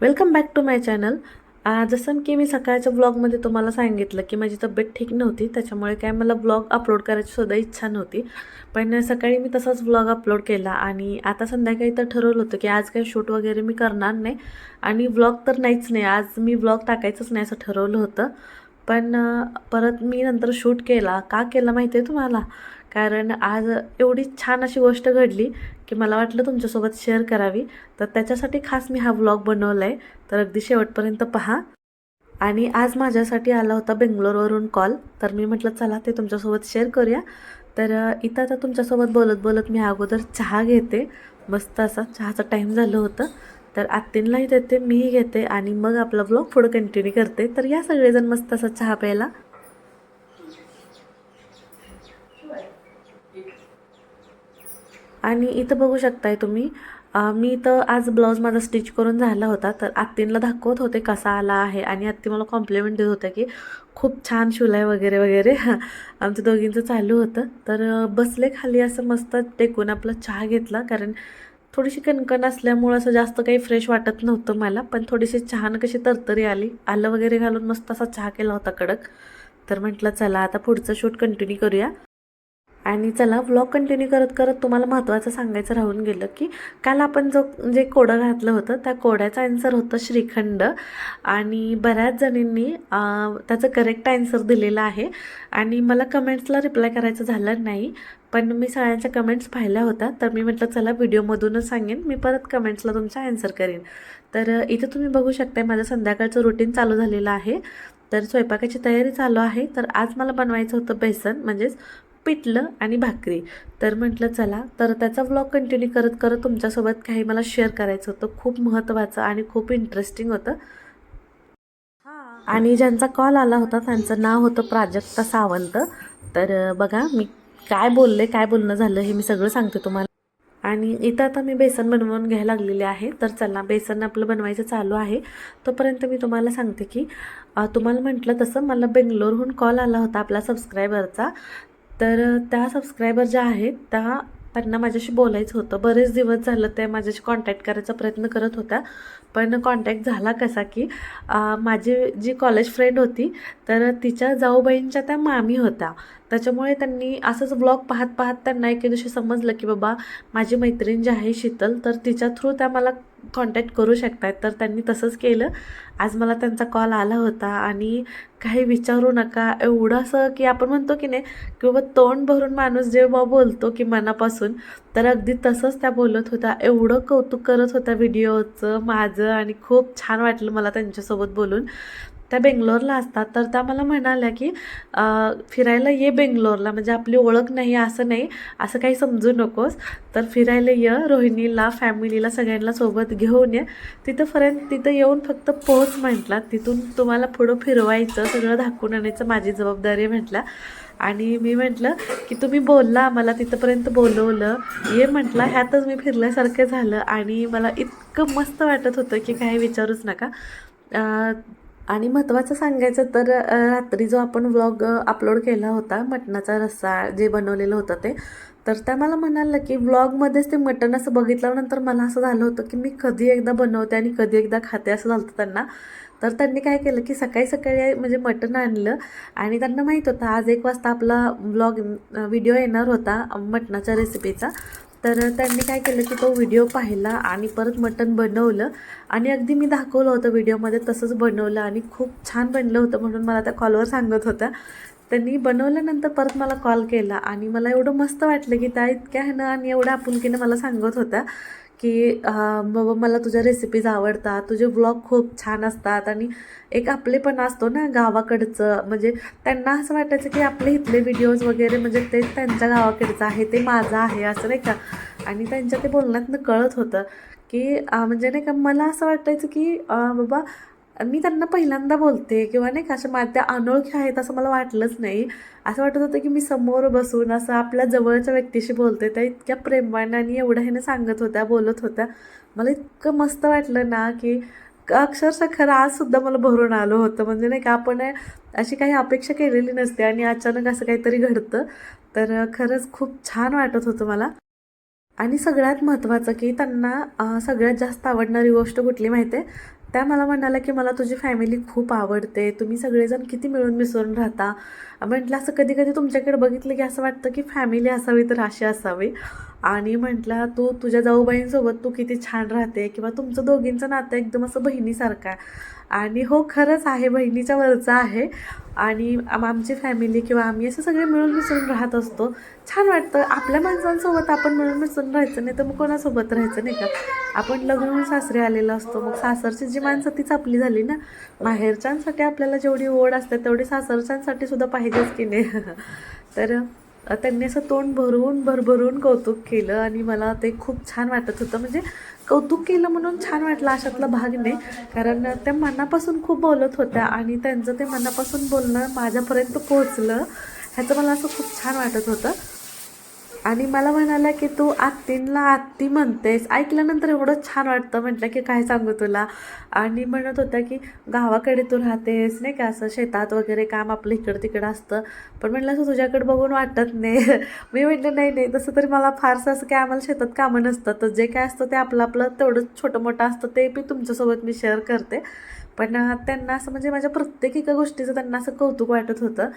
Welcome back to my channel. जसं की मी सकाळच्या ब्लॉगमध्ये तुम्हाला सांगितलं की माझी तब्येत ठीक नव्हती त्याच्यामुळे काय मला ब्लॉग अपलोड करायची सुद्धा इच्छा नव्हती. पण सकाळी मी तसाच ब्लॉग अपलोड केला आणि आता संध्याकाळी तर ठरवलं होतं की आज काही शूट वगैरे मी करणार नाही. आणि ब्लॉग तर नाहीच नाही आज मी ब्लॉग टाकायचंच नाही असं ठरवलं होतं. पण परत मी नंतर शूट केला. का केला माहिती आहे तुम्हाला? कारण आज एवढी छान अशी गोष्ट घडली की मला वाटलं तुमच्यासोबत शेअर करावी. तर त्याच्यासाठी खास मी हा व्लॉग बनवला आहे तर अगदी शेवटपर्यंत पहा. आणि आज माझ्यासाठी आला होता बेंगलोरवरून कॉल तर मी म्हटलं चला ते तुमच्यासोबत शेअर करूया. तर इथं आता तुमच्यासोबत बोलत बोलत मी अगोदर चहा घेते. मस्त असा चहाचा टाईम झालं होतं. तर आत्तींलाही देते मीही घेते आणि मग आपला ब्लॉग पुढं कंटिन्यू करते. तर या सगळेजण मस्त असा चहा प्यायला. आणि इथं बघू शकताय तुम्ही मी इथं आज ब्लाऊज माझा स्टिच करून झाला होता. तर आत्तींला दाखवत होते कसा आला आहे आणि आत्ती मला कॉम्प्लिमेंट देत होत्या की खूप छान शिवलाय वगैरे वगैरे. आमच्या दोघींचं चालू होतं. तर बसले खाली असं मस्त टेकून आपला चहा घेतला. कारण थोडीशी कणकण असल्यामुळं असं जास्त काही फ्रेश वाटत नव्हतं मला पण थोडीशी छान कशी तरतरी आली. आलं वगैरे घालून मस्त असा चहा केला होता कडक. तर म्हटलं चला आता पुढचं शूट कंटिन्यू करूया. आणि चला व्लॉग कंटिन्यू करत करत तुम्हाला महत्त्वाचं सांगायचं राहून गेलं की काल आपण जो जे कोडं घातलं होतं त्या कोड्याचं आन्सर होतं श्रीखंड. आणि बऱ्याच जणींनी त्याचं करेक्ट आन्सर दिलेलं आहे. आणि मला कमेंट्सला रिप्लाय करायचं झालं नाही पण मी सगळ्यांच्या कमेंट्स पाहिल्या होत्या. तर मी म्हटलं चला व्हिडिओमधूनच सांगेन. मी परत कमेंट्सला तुमचा आन्सर करेन. तर इथे तुम्ही बघू शकता माझं संध्याकाळचं रुटीन चालू झालेलं आहे. तर स्वयंपाकाची तयारी चालू आहे. तर आज मला बनवायचं होतं बेसन म्हणजेच पिठलं आणि भाकरी. तर म्हटलं चला. तर त्याचा व्लॉग कंटिन्यू करत करत तुमच्यासोबत काही मला शेअर करायचं होतं. खूप महत्त्वाचं आणि खूप इंटरेस्टिंग होतं. आणि ज्यांचा कॉल आला होता त्यांचं नाव होतं प्राजक्ता सावंत. तर बघा मी काय बोलले काय बोलणं झालं हे मी सगळं सांगते तुम्हाला. आणि इथं आता मी बेसन बनवून घ्यायला लागलेले आहे. तर चला बेसन आपलं बनवायचं चालू आहे. तोपर्यंत मी तुम्हाला सांगते की तुम्हाला म्हटलं तसं मला बेंगलोरहून कॉल आला होता आपला सबस्क्रायबरचा तर त्या सबस्क्रायबर ज्या आहेत त्या त्यांना माझ्याशी बोलायचं होतं. बरेच दिवस झालं ते माझ्याशी कॉन्टॅक्ट करायचा प्रयत्न करत होत्या. पण कॉन्टॅक्ट झाला कसा की माझी जी कॉलेज फ्रेंड होती तर तिच्या जाऊबाईंच्या त्या मामी होत्या. त्याच्यामुळे त्यांनी असंच ब्लॉग पाहत पाहत त्यांना एके दिवशी समजलं की बाबा माझी मैत्रीण जी आहे शीतल तर तिच्या थ्रू त्या मला कॉन्टॅक्ट करू शकतात तर त्यांनी तसंच केलं. आज मला त्यांचा कॉल आला होता आणि काही विचारू नका. एवढं असं की आपण म्हणतो की नाही की बाबा तोंड भरून माणूस जेव्हा बोलतो की मनापासून तर अगदी तसंच त्या बोलत होत्या. एवढं कौतुक करत होत्या व्हिडिओचं माझं आणि खूप छान वाटलं मला त्यांच्यासोबत बोलून. त्या बेंगलोरला असतात. तर त्या मला म्हणाल्या की फिरायला ये बेंगलोरला. म्हणजे आपली ओळख नाही असं नाही. असं काही समजू नकोस. तर फिरायला ये रोहिणीला फॅमिलीला सगळ्यांना सोबत घेऊन ये. तिथंपर्यंत तिथं येऊन फक्त पोहोच म्हटला. तिथून तुम्हाला पुढं फिरवायचं सगळं दाखवून आणायचं माझी जबाबदारी म्हटलं. आणि मी म्हटलं की तुम्ही बोलला मला तिथंपर्यंत बोलवलं. ये म्हटलं. ह्यातच मी फिरल्यासारखं झालं. आणि मला इतकं मस्त वाटत होतं की काही विचारूच नका. आणि महत्त्वाचं सांगायचं तर रात्री जो आपण व्लॉग अपलोड केला होता मटणाचा रस्सा जे बनवलेलं होतं ते तर त्या मला म्हणाल्या की व्लॉगमध्येच ते मटण असं बघितल्यानंतर मला असं झालं होतं की मी कधी एकदा बनवते आणि कधी एकदा खाते असं झालं होतं त्यांना. तर त्यांनी काय केलं की सकाळी सकाळी म्हणजे मटण आणलं आणि त्यांना माहीत होतं आज एक वाजता आपला ब्लॉग व्हिडिओ येणार होता मटणाच्या रेसिपीचा तर त्यांनी काय केलं की तो व्हिडिओ पाहिला आणि परत मटण बनवलं. आणि अगदी मी दाखवलं होतं व्हिडिओमध्ये तसंच बनवलं आणि खूप छान बनलं होतं म्हणून मला त्या कॉलवर सांगत होत्या. त्यांनी बनवल्यानंतर परत मला कॉल केला आणि मला एवढं मस्त वाटलं की त्या इतक्या ह्यानं आणि एवढ्या आपुलकीनं मला सांगत होत्या. की बाबा मला तुझ्या रेसिपीज आवडतात. तुझे व्लॉग खूप छान असतात. आणि एक आपलेपण असतो ना गावाकडचं. म्हणजे त्यांना असं वाटायचं की आपले इथले व्हिडिओज वगैरे म्हणजे ते त्यांच्या गावाकडचं आहे ते माझं आहे असं नाही का? आणि त्यांच्या ते बोलण्यातनं कळत होतं की म्हणजे नाही का मला असं वाटायचं की बाबा मी त्यांना पहिल्यांदा बोलते किंवा नाही का अशा माझ्या अनोळखी आहेत असं मला वाटलंच नाही. असं वाटत होतं की मी समोर बसून असं आपल्या जवळच्या व्यक्तीशी बोलते त्या इतक्या प्रेमाने आणि एवढ्या ह्याने सांगत होत्या बोलत होत्या. मला इतकं मस्त वाटलं ना की अक्षरशः खरं आजसुद्धा मला भरून आलं होतं. म्हणजे नाही का आपण अशी काही अपेक्षा केलेली नसते आणि अचानक असं काहीतरी घडतं. तर खरंच खूप छान वाटत होतं मला. आणि सगळ्यात महत्त्वाचं की त्यांना सगळ्यात जास्त आवडणारी गोष्ट कुठली माहिती आहे त्या मला म्हणाल्या की मला तुझी फॅमिली खूप आवडते. तुम्ही सगळेजण किती मिळून मिसळून राहता. म्हटलं असं कधी कधी तुमच्याकडे बघितलं की असं वाटतं की फॅमिली असावी तर अशी असावी. आणि म्हटला तू तुझ्या जाऊबाईंसोबत तू किती छान राहते किंवा तुमचं दोघींचं नातं एकदम असं बहिणीसारखं आहे. आणि हो खरंच आहे बहिणीच्या वरचं आहे. आणि आमची फॅमिली किंवा आम्ही असं सगळे मिळून मिसळून राहत असतो. छान वाटतं. आपल्या माणसांसोबत आपण मिळून मिसळून राहायचं नाही तर मग कोणासोबत राहायचं नाही का? आपण लग्न सासरे आलेलो असतो. मग सासरची जी माणसं तीच आपली झाली ना? माहेरच्यांसाठी आपल्याला जेवढी ओढ असते तेवढी सासरच्यांसाठी सुद्धा पाहिजेच की नाही? तर त्यांनी असं तोंड भरून भरभरून कौतुक केलं आणि मला ते खूप छान वाटत होतं. म्हणजे कौतुक केलं म्हणून छान वाटलं अशातला भाग नाही. कारण त्या मनापासून खूप बोलत होत्या आणि त्यांचं ते मनापासून बोलणं माझ्यापर्यंत पोहोचलं ह्याचं मला असं खूप छान वाटत होतं. आणि मला म्हणाला की तू आत्तींला आत्ती म्हणतेस. ऐकल्यानंतर एवढं छान वाटतं. म्हटलं की काय सांगू तुला? आणि म्हणत होत्या की गावाकडे तू राहतेस नाही का? असं शेतात वगैरे काम आपलं इकडं तिकडं असतं. पण म्हटलं असं तुझ्याकडे बघून वाटत नाही. मी म्हटलं नाही नाही तसं तरी मला फारसं असं काय आम्हाला शेतात कामं नसतं तर जे काय असतं ते आपलं आपलं तेवढं छोटं मोठं असतं. ते बी तुमच्यासोबत मी शेअर करते. पण त्यांना असं म्हणजे माझ्या प्रत्येक एका गोष्टीचं त्यांना असं कौतुक वाटत होतं.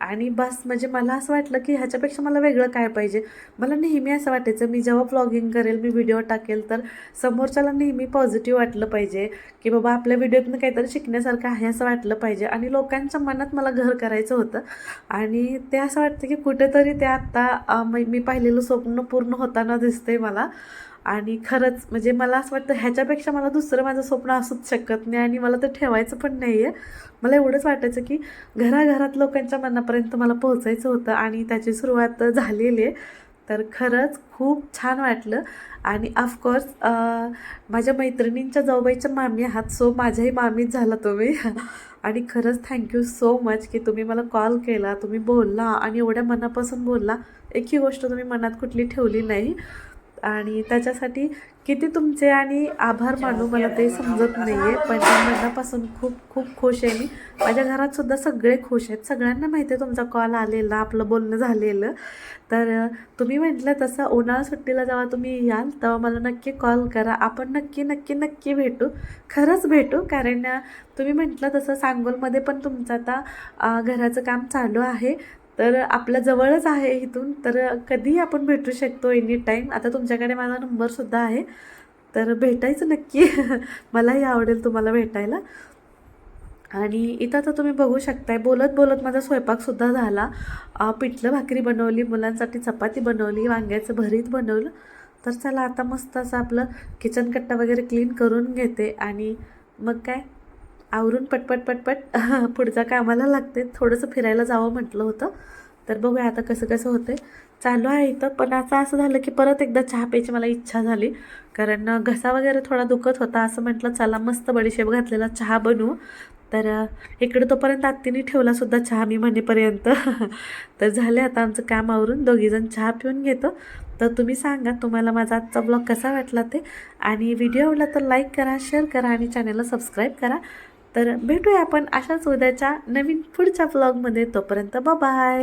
आणि बस म्हणजे मला असं वाटलं की ह्याच्यापेक्षा मला वेगळं काय पाहिजे? मला नेहमी असं वाटायचं मी जेव्हा ब्लॉगिंग करेल मी व्हिडिओ टाकेल तर समोरच्याला नेहमी पॉझिटिव्ह वाटलं पाहिजे. की बाबा आपल्या व्हिडिओतनं काहीतरी शिकण्यासारखं आहे असं वाटलं पाहिजे. आणि लोकांच्या मनात मला घर करायचं होतं. आणि ते असं वाटतं की कुठेतरी ते आत्ता मी मी पाहिलेलं स्वप्न पूर्ण होताना दिसतंय मला. आणि खरंच म्हणजे मला असं वाटतं ह्याच्यापेक्षा मला दुसरं माझं स्वप्न असूच शकत नाही आणि मला ते ठेवायचं पण नाही आहे मला एवढंच वाटायचं की घराघरात लोकांच्या मनापर्यंत मला पोहोचायचं होतं आणि त्याची सुरुवात झालेली आहे. तर खरंच खूप छान वाटलं. आणि ऑफकोर्स माझ्या मैत्रिणींच्या जाऊबाईच्या मामी आहात सो माझ्याही मामीच झाला तुम्ही. आणि खरंच थँक्यू सो मच की तुम्ही मला कॉल केला तुम्ही बोलला आणि एवढ्या मनापासून बोलला. एकही गोष्ट तुम्ही मनात कुठली ठेवली नाही. आणि त्याच्यासाठी किती तुमचे आणि आभार मानू मला ते समजत नाही आहे पण मनापासून खूप खूप खुश आहे मी. माझ्या घरात सुद्धा सगळे खुश आहेत. सगळ्यांना माहिती आहे तुमचा कॉल आलेला आपलं बोलणं झालेलं. तर तुम्ही म्हटलं तसं उन्हाळा सुट्टीला जेव्हा तुम्ही याल तेव्हा मला नक्की कॉल करा. आपण नक्की नक्की नक्की भेटू. खरंच भेटू कारण तुम्ही म्हटलं तसं सांगोलमध्ये पण तुमचं आता घराचं काम चालू आहे. तर आपल्या जवळच आहे इथून. तर कधीही आपण भेटू शकतो एनी टाईम आता तुमच्याकडे माझा नंबरसुद्धा आहे. तर भेटायचं नक्की. मलाही आवडेल तुम्हाला भेटायला. आणि इथं तर तुम्ही बघू शकताय बोलत बोलत माझा स्वयंपाकसुद्धा झाला. पिठलं भाकरी बनवली मुलांसाठी चपाती बनवली वांग्याचं भरीत बनवलं. तर चला आता मस्त असं आपलं किचन कट्टा वगैरे क्लीन करून घेते. आणि मग काय? आवरून पटपट पटपट पुढच्या कामाला लागते? थोडंसं फिरायला जावं म्हटलं होतं. तर बघूया आता कसं कसं होतं चालू आहे इथं पण आता असं झालं की परत एकदा चहा प्यायची मला इच्छा झाली. कारण घसा वगैरे थोडा दुखत होता असं म्हटलं चला मस्त बडीशेप घातलेला चहा बनवू. तर इकडे तोपर्यंत आत्तीने ठेवला सुद्धा चहा मी म्हणेपर्यंत. तर झाले आता आमचं काम आवरून दोघीजण चहा पिऊन घेतो. तर तुम्ही सांगा तुम्हाला माझा आजचा ब्लॉग कसा वाटला ते? आणि व्हिडिओ आवडला तर लाईक करा शेअर करा आणि चॅनलला सबस्क्राईब करा. तर भेटूया आपण अशाच उद्याच्या नवीन पुढच्या ब्लॉगमध्ये तोपर्यंत बाय